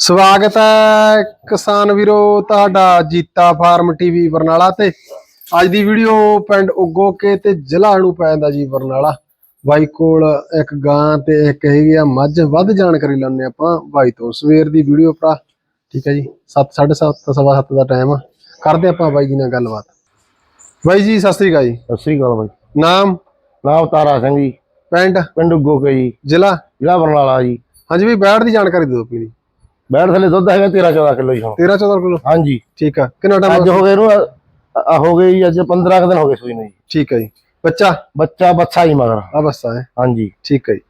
ਸਵਾਗਤ ਹੈ ਕਿਸਾਨ ਵੀਰੋ ਤੁਹਾਡਾ ਜੀਤਾ ਫਾਰਮ ਟੀਵੀ ਬਰਨਾਲਾ ਤੇ। ਅੱਜ ਦੀ ਵੀਡੀਓ ਪਿੰਡ ਉਗੋਕੇ ਤੇ ਜ਼ਿਲ੍ਹਾ ਨੂੰ ਪੈਂਦਾ ਜੀ ਬਰਨਾਲਾ। ਬਾਈ ਕੋਲ ਇੱਕ ਗਾਂ ਤੇ ਇੱਕ ਹੈਗੀ ਆ ਮੱਝ ਵੱਧ ਜਾਣਕਾਰੀ ਲੈਣੇ ਆਪਾਂ। ਬਾਈ ਤੋਂ ਸਵੇਰ ਦੀ ਵੀਡੀਓ ਭਰਾ। ਠੀਕ ਹੈ ਜੀ 7 7:30 ਸਵਾ ਸੱਤ ਦਾ ਟਾਈਮ ਆ। ਕਰਦੇ ਆਪਾਂ ਬਾਈ ਜੀ ਨਾਲ ਗੱਲਬਾਤ। ਬਾਈ ਜੀ ਸਤਿ ਸ੍ਰੀ ਅਕਾਲ ਜੀ। ਸਤਿ ਸ੍ਰੀ ਅਕਾਲ ਬਾਈ। ਨਾਮ? ਨਾਮ ਤਾਰਾ ਸਿੰਘ ਜੀ। ਪਿੰਡ? ਪਿੰਡ ਗੋਕੇ ਜੀ। ਜ਼ਿਲ੍ਹਾ? ਜ਼ਿਲ੍ਹਾ ਬਰਨਾਲਾ ਜੀ। ਹਾਂਜੀ ਵੀ ਬੈਠ ਦੀ ਜਾਣਕਾਰੀ ਦਿਓ ਆਪਣੀ। ਬੈਠ ਥੱਲੇ ਦੁੱਧ ਹੈਗਾ 13 14 ਕਿਲੋ ਜੀ ਹੁਣ 13 14 ਕਿਲੋ? ਹਾਂਜੀ। ਠੀਕ ਆ। ਕਿੰਨਾ ਟਾਈਮ ਅੱਜ ਹੋ ਗਏ ਨੂੰ ਅ- ਅ- ਹੋ ਗਏ ਜੀ ਅੱਜ 15 ਕੁ ਦਿਨ ਹੋ ਗਏ ਸੂਈ ਨੂੰ ਜੀ। ਠੀਕ ਹੈ ਜੀ। ਬੱਚਾ? ਬੱਚਾ ਬੱਚਾ ਹੀ ਮਗਰ। ਆ ਬੱਸਾ ਹੈ। ਹਾਂਜੀ। ਠੀਕ ਹੈ ਜੀ।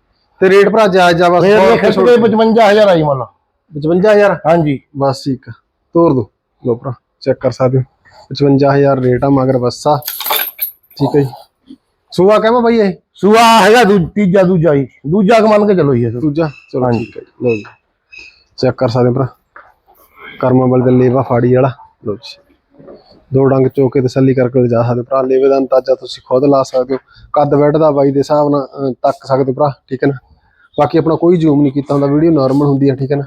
ਤੇ ਰੇਟ ਭਰਾ ਜਾਇਜ਼ ਜਾ ਬਸ ਫੇਰ ਬਹੁਤ ਖਿੱਚ ਕੇ। 55000 ਆਈ ਮੰਨ ਲਓ। 55000 ਹਾਂਜੀ। ਬਸ ਠੀਕ ਆ। ਤੋਰ ਦੋ। ਲੋ ਭਰਾ ਚੈੱਕ ਕਰ ਸਕਦੇ ਹੋ। 55000 ਰੇਟ ਆ ਮਗਰ ਬੱਸਾ। ਠੀਕ ਹੈ ਜੀ। ਸੂਆ ਕਹਿਮਾ ਬਾਈ ਇਹ? ਸੂਆ ਹੈਗਾ ਦੂ- ਤੀਜਾ ਦੂਜਾ ਜੀ। ਦੂਜਾ ਕ ਮੰਨ ਕੇ ਚੱਲੋ ਜੀ ਇਹ। ਦੂਜਾ। ਚਲੋ ਠੀਕ ਹੈ ਜੀ। ਲੋ ਜੀ। ਚੈੱਕ ਕਰ ਸਕਦੇ ਭਰਾ। ਕਰਮਾਂ ਵਾਲੇ ਦੇ ਲੇਵਾ ਫਾੜੀ ਵਾਲਾ। ਲੋ ਜੀ। ਦੋ ਡੰਗ ਚੋਕੇ ਤਸੱਲੀ ਕਰਕੇ ਜਾ ਸਕਦੇ ਭਰਾ। ਲੇਵੇ ਦਾ ਅੰਦਾਜ਼ਾ ਤੁਸੀਂ ਖੁਦ ਲਾ ਸਕਦੇ ਹੋ। ਕੱਦ ਬੈੱਡ ਦਾ ਬਾਈ ਦੇ ਹਿਸਾਬ ਨਾਲ ਤੱਕ ਸਕਦੇ ਭਰਾ ਠੀਕ ਹੈ ਨਾ? ਬਾਕੀ ਆਪਣਾ ਕੋਈ ਜ਼ੂਮ ਨਹੀਂ ਕੀਤਾ ਹੁੰਦਾ। ਵੀਡੀਓ ਨਾਰਮਲ ਹੁੰਦੀ ਹੈ ਠੀਕ ਹੈ ਨਾ?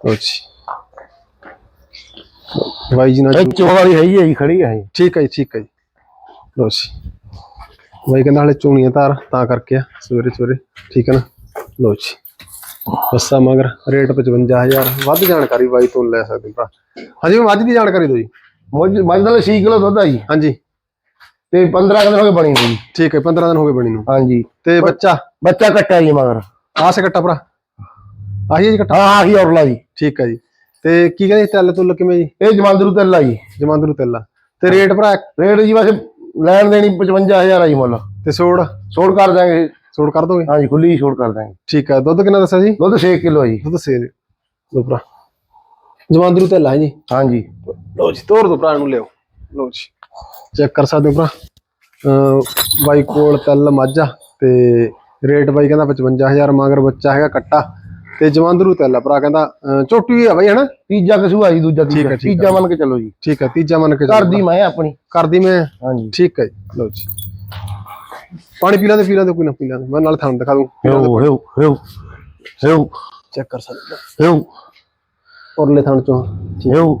ਲੋ ਜੀ। ਬਾਈ ਜੀ ਨਾਲ ਚੋਣ ਵਾਲੀ ਹੈਗੀ ਹੈ ਜੀ ਖੜੀ ਹੈ ਠੀਕ ਹੈ ਜੀ ਠੀਕ ਹੈ ਜੀ। ਲੋ ਜੀ। ਬਾਈ ਕਹਿੰਦਾ ਹਲੇ ਚੋਣੀਆਂ ਤਾਰ ਤਾਂ ਕਰਕੇ ਆ ਸਵੇਰੇ ਸਵੇਰੇ ਠੀਕ ਹੈ ਨਾ? ਲੋ ਜੀ। ਬੱਸਾ ਮਗਰ ਰੇਟ 55000 ਵੱਧ ਜਾਣਕਾਰੀ ਬਾਈ ਤੋਂ ਲੈ ਸਕਦੇ ਭਰਾ। ਹਾਂਜੀ ਮੱਝ ਦੀ ਜਾਣਕਾਰੀ ਦਿਓ ਜੀ। ਮੁੱਝ ਮੱਝ ਦਾ 6 ਕਿਲੋ ਦੁੱਧ ਆ ਜੀ। ਹਾਂਜੀ। ਤੇ 15 ਕੁ ਦਿਨ ਹੋ ਗਏ ਬਣੀ ਨੂੰ ਜੀ। ਠੀਕ ਹੈ 15 ਦਿਨ ਹੋ ਗਏ ਬਣੀ ਨੂੰ। ਹਾਂਜੀ। ਤੇ ਬੱਚਾ? ਬੱਚਾ ਕੱਟਾ ਜੀ ਮਗਰ। ਆਹ ਸੇ ਕੱਟਾ ਭਰਾ? ਆਹੀ ਹੈ ਜੀ ਕੱਟਾ? ਹਾਂ ਆਹੀ ਔਰਲਾ ਜੀ। ਠੀਕ ਹੈ ਜੀ। ਤੇ ਕੀ ਕਹਿੰਦੇ ਤੈਲ ਤੁੱਲ ਕਿਵੇਂ ਜੀ? ਇਹ ਜਮਾਂਦਰੂ ਤੇ ਲਾ ਜੀ। ਜਮਾਂਦਰੂ ਤੈਲਾ ਤੇ ਰੇਟ ਭਰਾ? ਰੇਟ ਜੀ ਵੈਸੇ ਲੈਣ ਦੇਣੀ 55000 ਆ ਜੀ ਮੁੱਲ। ਤੇ ਸੋੜ? ਛੋੜ ਕਰ ਦਾਂਗੇ ਸੋੜ ਕਰ ਦੋਗੇ? ਹਾਂਜੀ ਖੁੱਲੀ ਹੀ ਛੋੜ ਕਰ ਦਾਂਗੇ ਠੀਕ ਹੈ ਦੁੱਧ ਕਿੰਨਾ ਦੱਸਿਆ ਜੀ? ਦੁੱਧ 6 ਕਿਲੋ ਜੀ। ਦੁੱਧ ਸੇ ਲੋ ਭਰਾ। ਜਮਾਂਦਰੂ ਤੈਲਾ ਹੈ ਜੀ। ਹਾਂਜੀ। ਲੋ ਜੀ ਤੋਰ ਦੋ ਭਰਾ ਨੂੰ ਲਿਓ ਲੋ ਜੀ। ਚੈੱਕ ਕਰ ਸਕਦੇ ਹੋ ਭਰਾ? ਬਾਈ ਕੋਲ ਤਲ ਮਾਝਾ ਤੇ ਰੇਟ ਬਾਈ ਕਹਿੰਦਾ 55000 ਮਗਰ ਬੱਚਾ ਹੈਗਾ ਕੱਟਾ ਤੇ ਜਵੰਦਰੂ ਤੈਲਾ ਭਰਾ ਕਹਿੰਦਾ ਝੋਟੀ ਵੀ ਆ ਬਾਈ ਹਨਾ? ਤੀਜਾ ਕਸੂ ਆ ਜੀ ਦੂਜਾ ਤੀਜਾ। ਤੀਜਾ ਮੰਨ ਕੇ ਚੱਲੋ ਜੀ। ਠੀਕ ਹੈ ਤੀਜਾ ਮੰਨ ਕੇ ਘਰ ਦੀ ਮੈਂ ਆਪਣੀ। ਕਰਦੀ ਮੈਂ? ਹਾਂਜੀ। ਠੀਕ ਹੈ ਜੀ। ਲੋ ਜੀ। ਪਾਣੀ ਪੀ ਲਾਂਦੇ ਪੀ ਲਾਂਦੇ ਕੋਈ ਨਾ ਪੀ ਲਾਂਦੇ ਮੈਂ ਨਾਲ ਤੁਹਾਨੂੰ ਦਿਖਾ ਦੂੰ। ਹੇਉ ਹੇਉ ਹੇਉ ਹੇਉ ਚੈੱਕ ਕਰ ਸਕਦੇ। ਹੋ ਹੇਉ ਔਰਲੇ ਥਣ ਚੋਂ। ਹੇਉ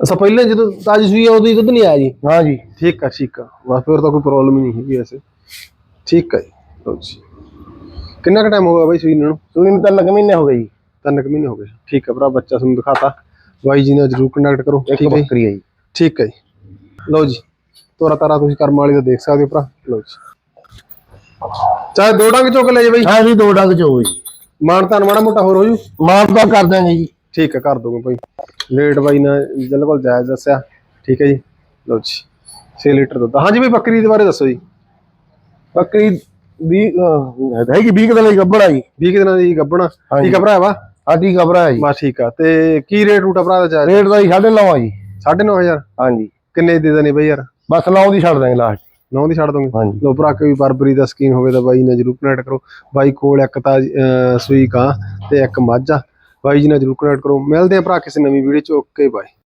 ਅਸਾਂ ਪਹਿਲੇ ਜਦੋਂ ਤਾਜੀ ਸੂਈ ਆ ਉਦੋਂ ਹੀ ਦੁੱਧ ਨਹੀਂ ਆਇਆ ਜੀ? ਹਾਂਜੀ ਠੀਕ ਆ ਠੀਕ ਆ। ਬਸ ਫਿਰ ਤਾਂ ਕੋਈ ਪ੍ਰੋਬਲਮ ਹੀ ਨਹੀਂ ਹੈਗੀ ਐਸੇ ਠੀਕ ਹੈ ਜੀ। ਲਓ ਜੀ। ਕਿੰਨਾ ਕੁ ਟਾਈਮ ਹੋ ਗਿਆ ਬਾਈ ਸੂਈ ਨੂੰ? ਸੂਈ ਨੂੰ ਤਿੰਨ ਕੁ ਮਹੀਨੇ ਹੋ ਗਏ ਜੀ। ਤਿੰਨ ਕੁ ਮਹੀਨੇ ਹੋ ਗਏ। ਠੀਕ ਹੈ ਭਰਾ ਬੱਚਾ ਤੁਹਾਨੂੰ ਦਿਖਾਤਾ। ਬਾਈ ਜੀ ਨਾਲ ਜਰੂਰ ਕੰਟੈਕਟ ਕਰੋ। ਠੀਕ ਹੈ ਜੀ? ਬੱਕਰੀ ਆ ਜੀ। ਠੀਕ ਹੈ ਜੀ। ਲਓ ਜੀ। ਤੋਰਾ ਤਾਰਾ ਤੁਸੀਂ ਕਰਮ ਵਾਲੀ ਦਾ ਦੇਖ ਸਕਦੇ ਹੋ ਭਰਾ। ਲਓ ਜੀ। ਚਾਹੇ ਦੋ ਡੰਗ ਚੁੱਕ ਲੈ ਜੇ ਬਾਈ। ਹਾਂ ਜੀ ਦੋ ਡੰਗ ਚ ਹੋ ਜੀ। ਮਾਨ ਤਾਨ ਮਾੜਾ ਮੋਟਾ ਹੋਰ ਹੋ ਜੂ। ਮਾਰ ਤਾਂ ਕਰ ਦਾਂਗੇ ਜੀ। ਠੀਕ ਹੈ ਕਰ ਦੋਗੇ ਭਾਈ ਰੇਟ ਬਾਈ ਨੇ ਬਿਲਕੁਲ ਜਾਇਜ਼ ਦੱਸਿਆ। ਠੀਕ ਹੈ ਜੀ। ਲਓ ਜੀ। 6 ਲੀਟਰ ਦੁੱਧ। ਹਾਂਜੀ ਬਈ ਬੱਕਰੀ ਦੇ ਬਾਰੇ ਦੱਸੋ ਜੀ। ਬੱਕਰੀ ਵੀ ਹੈਗੀ 20 ਦਿਨ ਗੱਬੜ ਆ ਜੀ। 20 ਕੁ ਦਿਨਾਂ ਦੀ ਗੱਬਣਾ। ਠੀਕ ਆ ਭਰਾ ਵਾ? ਆਟੀ ਗੱਬੜਾ ਹੈ ਜੀ। ਬਸ ਠੀਕ ਆ। ਤੇ ਕੀ ਰੇਟ ਰੂਟਾ ਭਰਾ ਦਾ ਜਾਇਜ਼ ਰੇਟ ਦਾ ਜੀ 9.5 ਆ ਜੀ। 9500 ਹਾਂਜੀ। ਕਿੰਨੇ ਦੇ ਦੇਣੇ ਬਈ ਯਾਰ? ਬਸ 9 ਦੀ ਛੱਡ ਦਾਂਗੇ ਲਾਸਟ ਨੌ ਦੀ ਛੱਡ ਦੋਗੇ? ਹਾਂਜੀ। ਲੋ ਭਰਾ ਕੋਈ ਬਰਬਰੀ ਦਾ ਸਕੀਨ ਹੋਵੇ ਤਾਂ ਬਾਈ ਨਾਲ ਜਰੂਰ ਕਨੈਕਟ ਕਰੋ। ਬਾਈ ਕੋਲ ਇੱਕ ਤਾਂ ਅਹ, ਸੂਈ ਕਾਂ ਤੇ ਇੱਕ ਮੱਝ ਆ। ਬਾਈ ਜੀ ਨਾਲ ਜਰੂਰ ਕਨੈਕਟ ਕਰੋ। ਮਿਲਦੇ ਆ ਭਰਾ ਕਿਸੇ ਨਵੀਂ ਵੀਡੀਓ ਚ। Okay bye